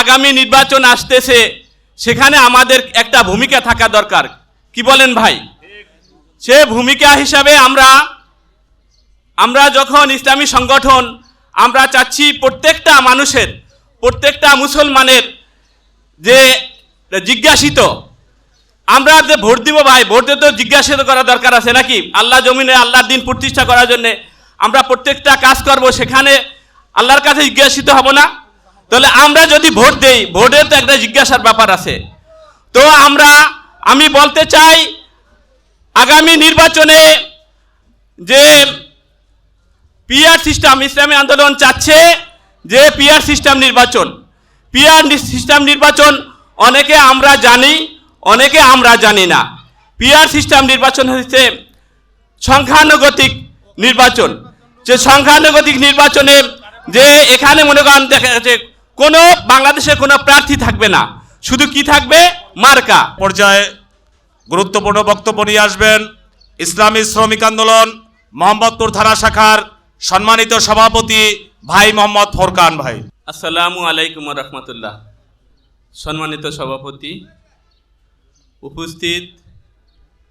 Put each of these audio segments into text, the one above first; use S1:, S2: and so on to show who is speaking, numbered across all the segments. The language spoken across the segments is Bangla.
S1: আগামী নির্বাচন আসতেছে, সেখানে আমাদের একটা ভূমিকা থাকা দরকার। কি বলেন ভাই? সে ভূমিকা হিসাবে আমরা আমরা যখন ইসলামী সংগঠন, আমরা চাচ্ছি প্রত্যেকটা মানুষের, প্রত্যেকটা মুসলমানের যে জিজ্ঞাসিত, আমরা যে ভোট দিব ভাই, ভোটে তো জিজ্ঞাসিত করা দরকার আছে নাকি? আল্লাহ জমিনে আল্লাহর দিন প্রতিষ্ঠা করার জন্যে আমরা প্রত্যেকটা কাজ করব, সেখানে আল্লাহর কাছে জিজ্ঞাসিত হব না? তাহলে আমরা যদি ভোট দেই ভোটের তো একটা জিজ্ঞাসার ব্যাপার আছে। তো আমরা, আমি বলতে চাই, আগামী নির্বাচনে যে পিআর সিস্টেম ইসলামী আন্দোলন চাচ্ছে, যে পিআর সিস্টেম নির্বাচন। পিআর সিস্টেম নির্বাচন অনেকে আমরা জানি, অনেকে আমরা জানি না। পিআর সিস্টেম নির্বাচন হচ্ছে সংখ্যানুগতিক নির্বাচন। যে সংখ্যানুগতিক নির্বাচনে যে এখানে মনে করেন দেখা যাচ্ছে কোনো বাংলাদেশে কোনো প্রার্থী থাকবে না। শুধু কি থাকবে? মার্কা।
S2: পর্যায়ে গুরুত্বপূর্ণ বক্তব্য নিয়ে আসবেন ইসলামী শ্রমিক আন্দোলন মোহাম্মদপুর থানা শাখার সম্মানিত সভাপতি ভাই মোহাম্মদ ফোরকান ভাই।
S1: আসসালামু আলাইকুম রহমতুল্লাহ। সম্মানিত সভাপতি উপস্থিত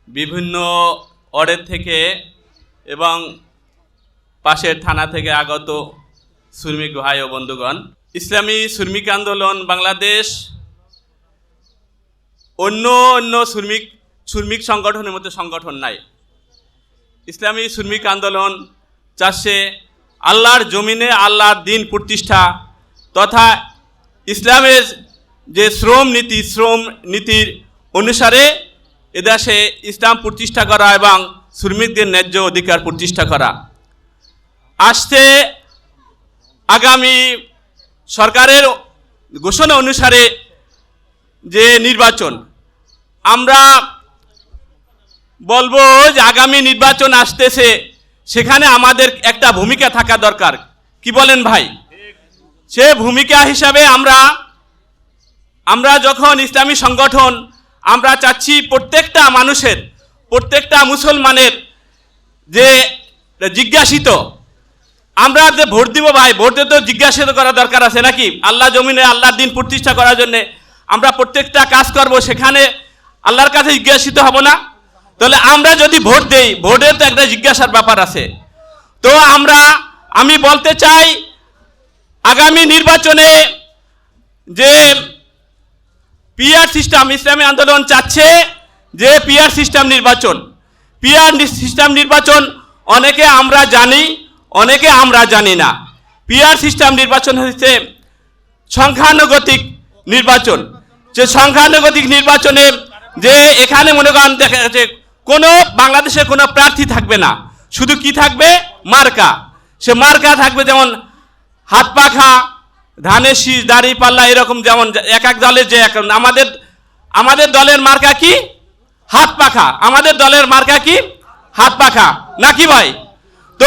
S1: বিভিন্ন অর্ডের থেকে এবং পাশের থানা থেকে আগত শ্রমিক ভাই ও বন্ধুগণ ইসলামী শ্রমিক আন্দোলন, বাংলাদেশ, অন্য অন্য শ্রমিক শ্রমিক সংগঠনের মধ্যে সংগঠন নাই। ইসলামী শ্রমিক আন্দোলন, চাষে আল্লাহর জমিনে আল্লাহর দিন প্রতিষ্ঠা তথা ইসলামের যে শ্রম নীতি, শ্রম নীতির অনুসারে এদেশে ইসলাম প্রতিষ্ঠা করা এবং শ্রমিকদের ন্যায্য অধিকার প্রতিষ্ঠা করা। আসছে আগামী সরকারের ঘোষণা অনুসারে যে নির্বাচন, আমরা বলব যে আগামী নির্বাচন আসতেছে, সেখানে আমাদের একটা ভূমিকা থাকা দরকার। কি বলেন ভাই? সে ভূমিকা হিসাবে আমরা আমরা যখন ইসলামী সংগঠন, আমরা চাচ্ছি প্রত্যেকটা মানুষের, প্রত্যেকটা মুসলমানের যে জিজ্ঞাসিত আমরা যে ভোট দিব ভাই, ভোটে তো জিজ্ঞাসিত করা দরকার আছে নাকি? আল্লাহ জমিনে আল্লাহর দিন প্রতিষ্ঠা করার জন্য আমরা প্রত্যেকটা কাজ করব, সেখানে আল্লাহর কাছে জিজ্ঞাসিত হব না। তাহলে আমরা যদি ভোট দেই ভোটের তো একটা জিজ্ঞাসার ব্যাপার আছে। তো আমরা, আমি বলতে চাই, আগামী নির্বাচনে যে পিআর সিস্টেম, ইসলামী আন্দোলন চাচ্ছে, যে পিআর সিস্টেম নির্বাচন, পিআর সিস্টেম নির্বাচন অনেকে আমরা জানি অনেকে আমরা জানি না। পিআর সিস্টেম নির্বাচন হচ্ছে সংখ্যানুগতিক নির্বাচন। যে সংখ্যানুগতিক নির্বাচনে যে এখানে মনে করেন দেখা যাচ্ছে কোনো বাংলাদেশে কোনো প্রার্থী থাকবে না। শুধু কি থাকবে? মার্কা। সে মার্কা থাকবে যেমন হাত পাখা ধানের শীষ দাড়ি পাল্লা এরকম যেমন এক এক দলের যে এক আমাদের আমাদের দলের মার্কা কি? হাত পাখা আমাদের দলের মার্কা কি? হাত পাখা নাকি ভাই? তো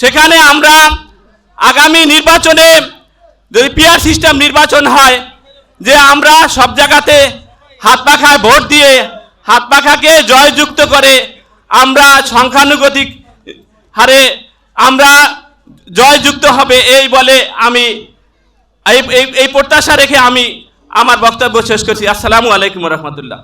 S1: সেখানে আমরা আগামী নির্বাচনে যদি পিয়ার সিস্টেম নির্বাচন হয়, যে আমরা সব জায়গাতে হাত পাখায় ভোট দিয়ে হাত পাখাকে জয়যুক্ত করে আমরা সংখ্যানুগতিক হারে আমরা জয়যুক্ত হবে এই বলে আমি, এই প্রত্যাশা রেখে আমি আমার বক্তব্য শেষ করছি। আসসালামু আলাইকুম রহমতুল্লাহ।